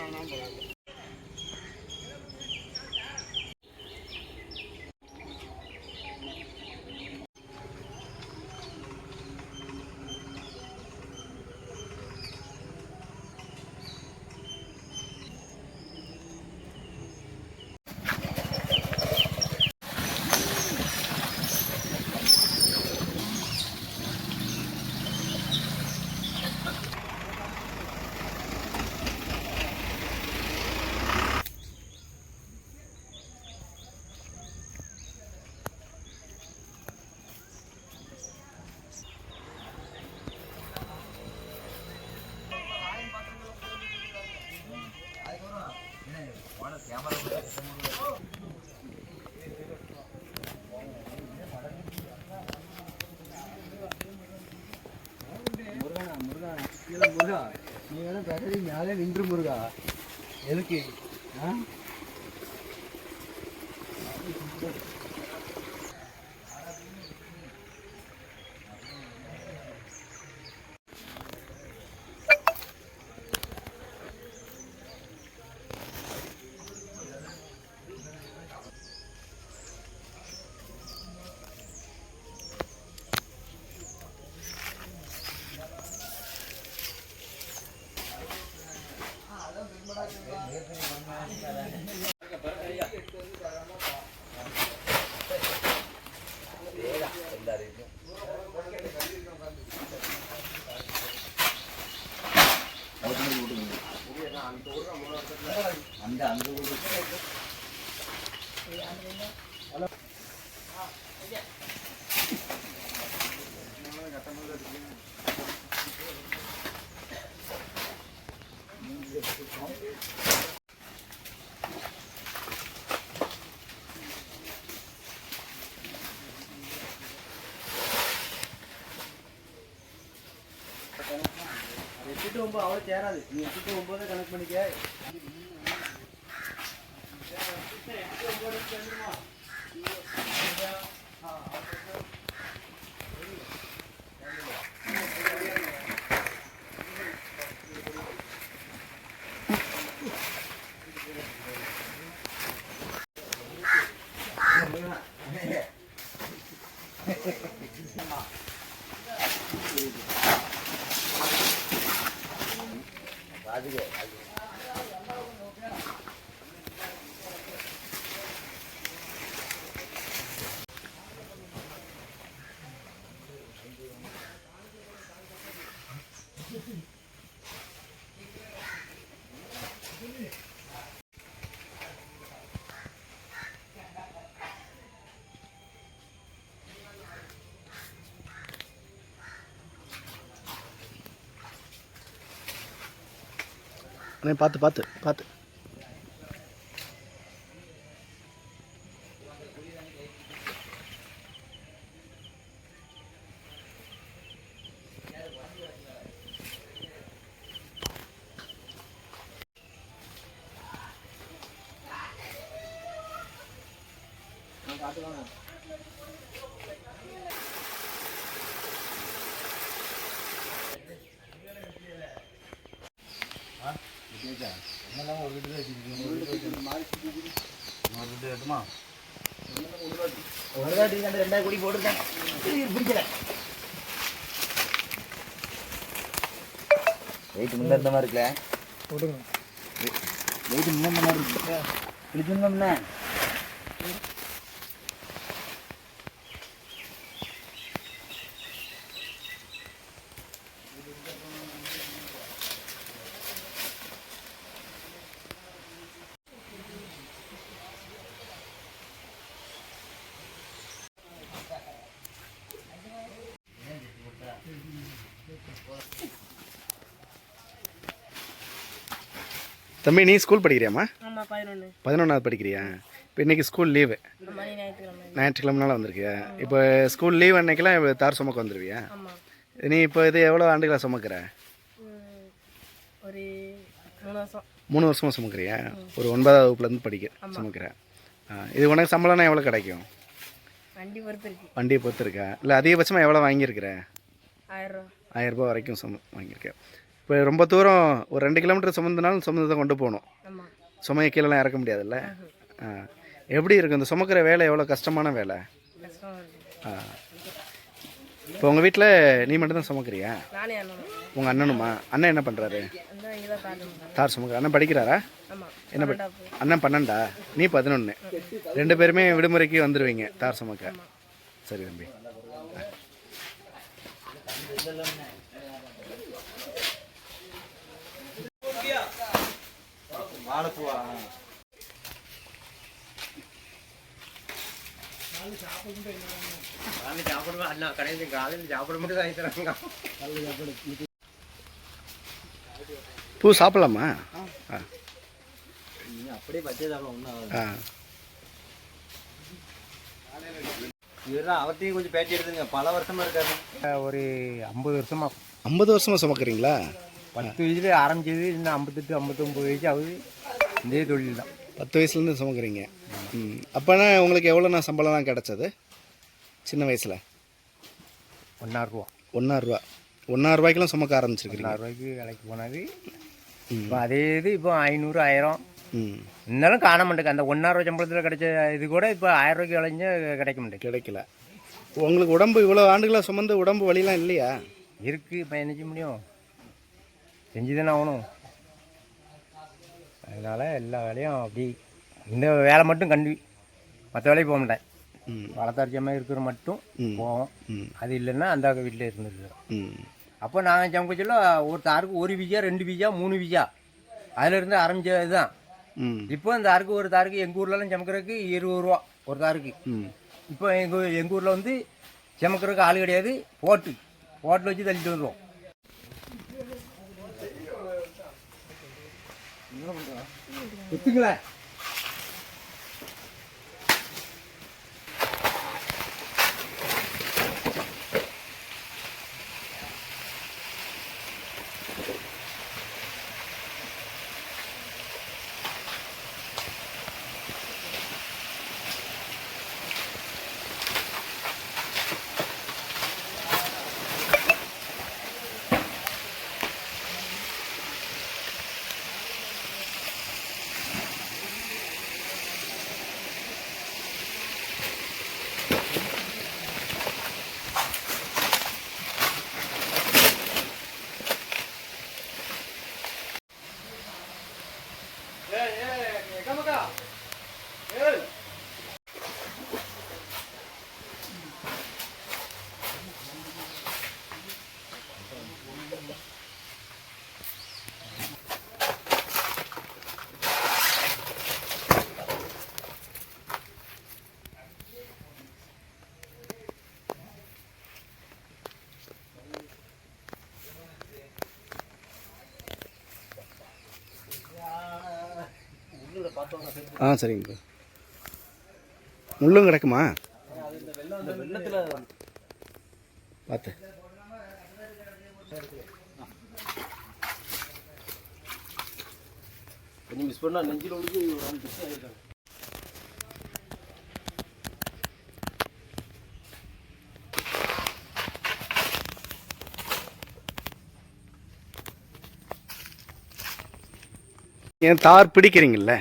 どうなんだろう? நாளே நின்று முருகா. எதுக்கு ஆ அந்த அந்த எட்டு ஒம்பது அவ்வளோ சேராது. நீ எட்டு ஒம்பது கனெக்ட் பண்ணிக்க. 这锅是 so what is. அண்ணே பார்த்து பார்த்து பார்த்து. ஒரு வீட்டு தான் ஒரு வீட்டு கட்டுமா ஒரு வாட்டி ரெண்டு ரெண்டாயிரம் கோடி போட்டுருக்கேன். பிடிக்கல. வெயிட் முன்ன இருந்த மாதிரி இருக்குல்ல. போட்டுங்க வெயிட் முன்ன மாதிரி இருக்கு பிடிச்சிருந்தோம்னா தம்பி நீ ஸ்கூல் படிக்கிறியாம்மா? பதினொன்றாவது படிக்கிறியா? இப்போ இன்னைக்கு ஸ்கூல் லீவு ஞாயிற்றுக்கிழமனால வந்திருக்கியா? இப்போ ஸ்கூல் லீவ் அன்னைக்கெல்லாம் தார் சுமக்க வந்துருவியா? நீ இப்போ இது எவ்வளோ ஆண்டுகளாக சுமக்கிற? ஒரு மூணு வருஷம். மூணு வருஷமாக சுமக்கிறியா? ஒரு ஒன்பதாவது வகுப்புலேருந்து படிக்க சுமக்கிற. இது உனக்கு சம்பளம்னா எவ்வளோ கிடைக்கும்? வண்டி பொறுத்து இருக்கு. வண்டியை பொறுத்து இருக்கா? இல்லை அதிகபட்சமாக எவ்வளோ வாங்கியிருக்கிற? ஆயிரம் ரூபா. வரைக்கும் சும வாங்கியிருக்கேன் இப்போ ரொம்ப தூரம் ஒரு ரெண்டு கிலோமீட்டர் சுமந்துனாலும் சுமந்து தான் கொண்டு போகணும். சுமையை கீழெல்லாம் இறக்க முடியாதுல்ல? ஆ. எப்படி இருக்கும் இந்த சுமக்கிற வேலை எவ்வளோ கஷ்டமான வேலை? ஆ. இப்போ உங்கள் வீட்டில் நீ மட்டும்தான் சுமக்கிறியா? உங்கள் அண்ணனுமா. அண்ணன் என்ன பண்ணுறாரு தார் சுமக்கிற அண்ணன் படிக்கிறாரா? என்ன அண்ணன் பன்னெண்டா? நீ பதினொன்று ரெண்டு பேருமே விடுமுறைக்கு வந்துடுவீங்க தார் சுமக்க. சரி தம்பி. வாழைப்பூவா சாப்பிடுவேன் அண்ணா கடையில் காலையில் சாப்பிட மட்டும் வாங்கி தராங்க பூ சாப்பிட்லாமா? அப்படியே பச்சை சாப்பிட ஒன்றும் அவர்த்தையும் கொஞ்சம் பேட்டி எடுத்துங்க. பல வருஷமா இருக்காரு. ஒரு ஐம்பது வருஷமா. ஐம்பது வருஷமாக சுமக்கிறீங்களா? பத்து வயசுல ஆரம்பிச்சது இன்னும் ஐம்பத்தெட்டு ஐம்பத்தொம்பது வயசு ஆகுது. இதே தொழில் தான் பத்து வயசுலேருந்து சுமக்கிறீங்க. ம். அப்போனா உங்களுக்கு எவ்வளோண்ணா சம்பளம்லாம் கிடச்சது? சின்ன வயசில்? ஒன்றாயிரம் ஒன்றாயிரரூவா ஒன்றாயிரரூபாய்க்கெல்லாம் சுமக்க ஆரம்பிச்சிருக்கிறீங்க ரூபாய்க்கு வேலைக்கு போனது. இப்போ அதே இது இப்போ ஐநூறு ஆயிரம். ம். இருந்தாலும் காண மாட்டேங்க. அந்த ஒன்றாயிரம் சம்பளத்தில் கிடைச்ச இது கூட இப்போ ஆயிரம் ரூபாய்க்கு விளைஞ்ச கிடைக்க மாட்டேங்குது. கிடைக்கல. உங்களுக்கு உடம்பு இவ்வளோ ஆண்டுகளாக சுமந்து உடம்பு வலிலாம் இல்லையா? இருக்குது இப்போ என்ன செய்ய முடியும்? செஞ்சு தானே ஆகணும். அதனால் எல்லா வேலையும் அப்படி. இந்த வேலை மட்டும் கண்டு மற்ற வேலைக்கு போக மாட்டேன். வளர்த்தாரிச்சமாக இருக்கிற மட்டும். போவோம். அது இல்லைன்னா அந்த வீட்டில் இருந்துருக்கோம் அப்போ நாங்கள் சமைக்கச்சொல்ல ஒரு தாருக்கு ஒரு பீஜா ரெண்டு பீஜா மூணு பீஜா அதிலிருந்து ஆரம்பிச்சது தான் இப்போ இந்த தாருக்கு ஒரு தாருக்கு எங்கள் ஊர்லலாம் சமைக்கிறதுக்கு இருபது ரூபா ஒரு தாருக்கு. இப்போ எங்கள் எங்கள் ஊரில் வந்து சமைக்கிறதுக்கு ஆள் கிடையாது. போட்டு போட்டில் வச்சு தள்ளிட்டு வந்துடுவோம் எத்துங்களேன் ஆ சரிங்க முள்ளும் கிடக்குமா? பார்த்து கொஞ்சம் மிஸ் பண்ணால் நெஞ்சில் ஒழுங்கு ஏன் தார் பிடிக்கிறீங்கல்ல?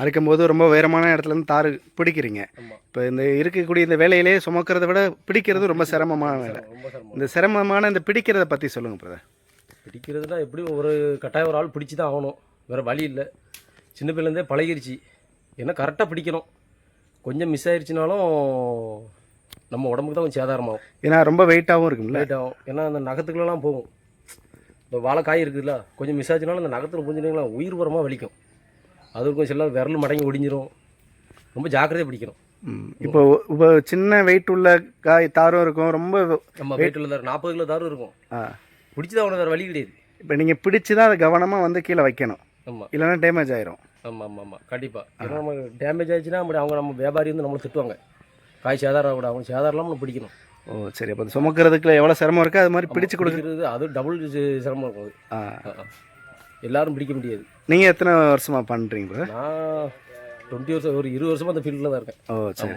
அறுக்கும்போது ரொம்ப உயரமான இடத்துல இருந்து தார் பிடிக்கிறீங்க. இப்போ இந்த இருக்கக்கூடிய இந்த வேலையிலேயே சுமக்கிறத விட பிடிக்கிறது ரொம்ப சிரமமான வேலை. இந்த சிரமமான இந்த பிடிக்கிறத பற்றி சொல்லுங்கள் பிரதர் பிடிக்கிறதுனா எப்படியும் ஒரு கட்டாயம் ஒரு ஆள் பிடிச்சி தான் ஆகணும். வேறு வழி இல்லை. சின்ன பிள்ளைலேருந்தே பழகிருச்சு. என்ன கரெக்டாக பிடிக்கணும். கொஞ்சம் மிஸ் ஆயிடுச்சுனாலும் நம்ம உடம்புக்கு தான் கொஞ்சம் சேதாரமாகும். ஏன்னா ரொம்ப வெயிட்டாகவும் இருக்கும்ல. லேட் ஆகும். ஏன்னா அந்த நகத்துக்குள்ளலாம் போகும். இந்த வாழைக்காய் இருக்குதுல்ல கொஞ்சம் மிஸ் ஆச்சுனாலும் அந்த நகத்தில் புரிஞ்சுனீங்களா உயிர் உரமாக வலிக்கும். அது கொஞ்சம் சில விரல் மடங்கி ஒடிஞ்சிரும். ரொம்ப ஜாக்கிரதையாக பிடிக்கணும். இப்போ இப்போ சின்ன வெயிட் உள்ள காய் தாரும் இருக்கும் ரொம்ப நம்ம வீட்டில் தான் நாற்பது கிலோ தாரும் இருக்கும். ஆ. பிடிச்சி தான் அவனை வேறு வழி கிடையாது. இப்போ நீங்கள் பிடிச்சி தான் அதை கவனமாக வந்து கீழே வைக்கணும். ஆமாம் இல்லைன்னா டேமேஜ் ஆயிரும். ஆமாம் ஆமாம் ஆமாம் கண்டிப்பாக ஏன்னா நம்ம டேமேஜ் ஆயிடுச்சுன்னா அப்படி அவங்க நம்ம வியாபாரி வந்து நம்மளை திட்டுவாங்க. காய் சேதாரம் கூட அவங்க சேதாரம் இல்லாமல் நம்ம பிடிக்கணும். ஓ சரி அப்போ சுமக்கிறதுக்குள்ள எவ்வளோ சிரமம் இருக்கோ? அது மாதிரி பிடிச்சு கொடுக்க பிடிக்கிறது அது டபுள் சிரமம் இருக்கும் ஆ. எல்லாரும் பிடிக்க முடியாது. நீங்கள் எத்தனை வருஷமாக பண்ணுறீங்க நான் டுவெண்ட்டி வருஷம் ஒரு இருபது வருஷமாக அந்த ஃபீல்டில் தான் இருக்கேன். ஓ சரி.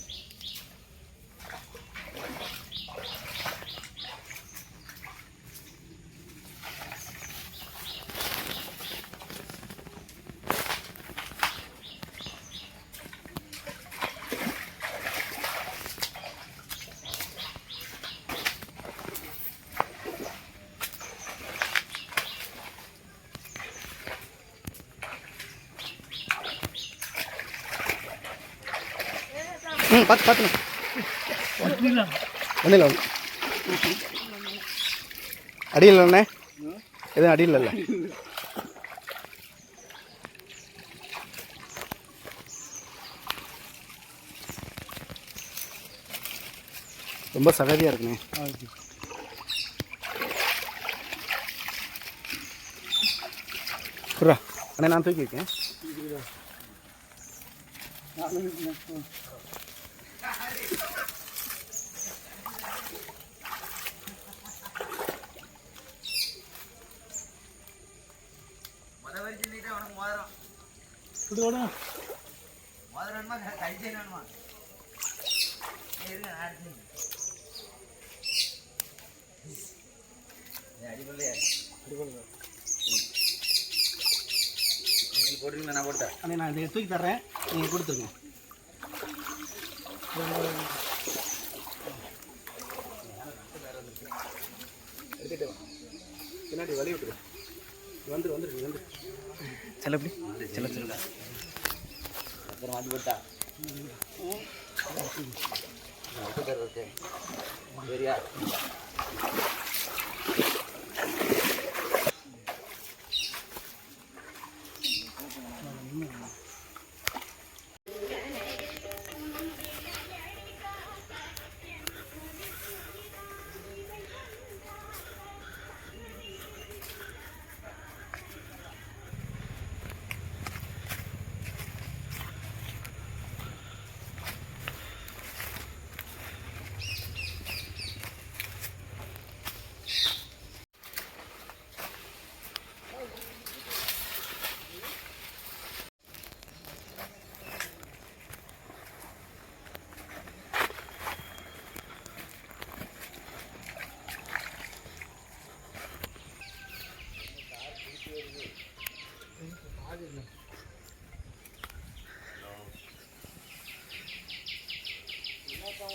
பார்த்து பார்த்துண்ணே ஒன்றும் ஒன்று அடியில் அண்ணே எதுவும் அடியில் இல்லை. ரொம்ப சகதியாக இருக்குண்ணே. புறா அண்ணே நான் தூக்கி போட்டுருங்க நான் போட்டேன் அண்ணே நான் இதை தூக்கி தர்றேன் நீங்கள் கொடுத்துருங்க எடுத்துட்டு பின்னாடி வழி விட்டுரு வந்துரு வந்துரு வந்துரு செல்ல எப்படி செல்ல செல்ல. அப்புறம் வந்து போட்டா சரியா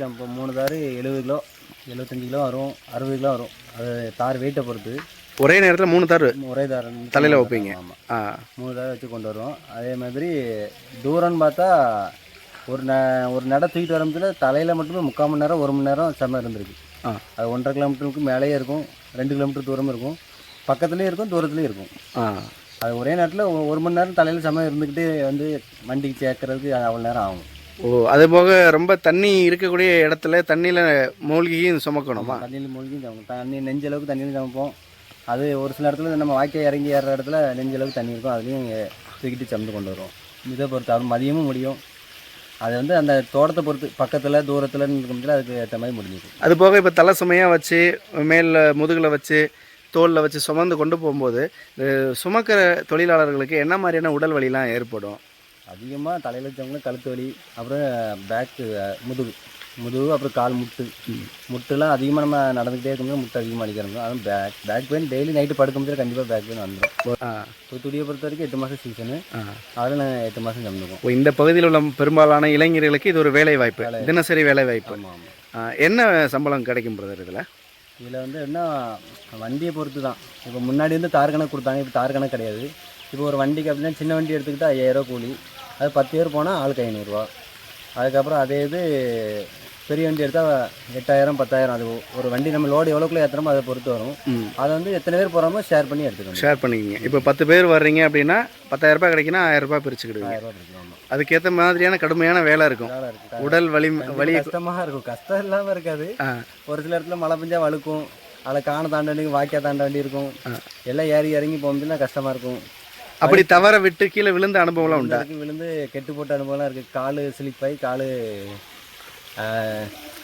ஜம்ப் மூணு தார் எழுபது கிலோ எழுபத்தஞ்சு கிலோ வரும் அறுபது கிலோ வரும். அது தார் வெயிட்டை பொறுத்து. ஒரே நேரத்தில் மூணு தார் ஒரே தார் தலையில வைப்பீங்க. ஆமாம் ஆ. மூணு தார் வச்சு கொண்டு வருவோம். அதே மாதிரி தூரம்னு பார்த்தா ஒரு ந ஒரு நட தூக்கிட்டு வரும்போது தலையில் மட்டுமே முக்கால் மணி நேரம் ஒரு மணி நேரம் செம்ம இருந்திருக்கு. ஆ. அது ஒன்றரை கிலோமீட்டருக்கு மேலேயே இருக்கும் ரெண்டு கிலோமீட்டர் தூரம் இருக்கும். பக்கத்துலேயும் இருக்கும் தூரத்துலேயும் இருக்கும். ஆ. அது ஒரே நேரத்தில் ஒரு மணி நேரம் தலையில் செம்ம இருந்துக்கிட்டு வந்து வண்டிக்கு சேர்க்கறதுக்கு அவ்வளோ நேரம் ஆகும். ஓ அது போக ரொம்ப தண்ணி இருக்கக்கூடிய இடத்துல தண்ணியில் மூழ்கியும் சுமக்கணுமா? தண்ணியில் மூழ்கி சமைப்போம். தண்ணி நெஞ்ச அளவுக்கு தண்ணியில் சமைப்போம் அது ஒரு சில இடத்துல நம்ம வாய்க்கால் இறங்கி ஏறுற இடத்துல நெஞ்ச அளவுக்கு தண்ணி இருக்கும். அதுலேயும் தூக்கிட்டு சமைத்து கொண்டு வருவோம். இதை பொறுத்து அது மதியமும் முடியும். அது வந்து அந்த தோட்டத்தை பொறுத்து பக்கத்தில் தூரத்தில் இருக்கும்போது அதுக்கு ஏற்ற மாதிரி முடிஞ்சிடும் அது போக இப்போ தலை சுமையாக வச்சு மேலில் முதுகில் வச்சு தோலில் வச்சு சுமந்து கொண்டு போகும்போது சுமக்கிற தொழிலாளர்களுக்கு என்ன மாதிரியான உடல் வலிலாம் ஏற்படும்? அதிகமாக தலையில் வச்சவங்களும் கழுத்து வலி அப்புறம் பேக்கு முதுகு. முதுகு அப்புறம் கால் முட்டு. முட்டுலாம் அதிகமாக நம்ம நடந்துக்கிட்டே இருக்கும்போது முட்டு அதிகமாக அடிக்கிறோம் அதுவும் back back pain daily night படுக்கும்போது கண்டிப்பாக பேக் பெயின் வந்துடும் தூத்துக்குடியை பொறுத்த வரைக்கும் எட்டு மாதம் சீசனு அதில் நான் எட்டு மாதம் ஓ, இந்த பகுதியில் உள்ள பெரும்பாலான இளைஞர்களுக்கு இது ஒரு வேலை வாய்ப்பு. தினசரி வேலை வாய்ப்பு என்ன சம்பளம் கிடைக்கும் பிரதர் இதில்? இதில் வந்து என்ன வண்டியை பொறுத்து தான் இப்போ முன்னாடி வந்து தார் கணக்கு கொடுத்தாங்க இப்போ தார் கணக்கு கிடையாது. இப்போ ஒரு வண்டிக்கு அப்படின்னா சின்ன வண்டி எடுத்துக்கிட்டால் ஐயாயிரரூவா கூலி. அது பத்து பேர் போனால் ஆளுக்கு ஐநூறுரூவா. அதுக்கப்புறம் அதே இது பெரிய வண்டி எடுத்தால் எட்டாயிரம் பத்தாயிரம் அது ஒரு வண்டி நம்ம லோடு எவ்வளோக்குள்ள ஏற்றுறோமோ அதை பொறுத்து வரும். அதை வந்து எத்தனை பேர் போகிறோமோ ஷேர் பண்ணி எடுத்துக்கணும். ஷேர் பண்ணிக்கிங்க. இப்போ பத்து பேர் வர்றீங்க அப்படின்னா பத்தாயிரம் ரூபாய் கிடைக்குன்னா ஆயிரம் ரூபாய் பிரிச்சுக்கிடுவீங்க. ஆயிரம் ரூபா எடுத்துக்கணும் ஆமாம் அதுக்கேற்ற மாதிரியான கடுமையான வேலை இருக்கும். உடல் வலி வலி கஷ்டமாக இருக்கும். கஷ்டம் இல்லாமல் இருக்காது. ஒரு சில இடத்துல மழை பெஞ்சா வழுக்கும். அதில் காண தாண்ட வேண்டி வாய்க்கா தாண்ட வேண்டி இருக்கும் எல்லாம் ஏறி இறங்கி போகும்போதுனா கஷ்டமாக இருக்கும். அப்படி தவற விட்டு கீழே விழுந்த அனுபவம்லாம் உண்டா? விழுந்து விழுந்து கெட்டு போட்ட அனுபவம்லாம் இருக்குது கால் ஸ்லிப்பாகி கால்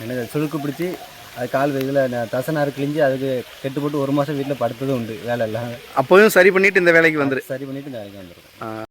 என்னது சுளுக்கு பிடிச்சி அது கால் இதில் தசனாறு கிழிஞ்சு அதுக்கு கெட்டு போட்டு ஒரு மாதம் வீட்டில் படுத்ததும் உண்டு வேலை எல்லாம் அப்போயும் சரி பண்ணிட்டு இந்த வேலைக்கு வந்துரு. சரி பண்ணிட்டு இந்த வேலைக்கு வந்துருக்கும் ஆ,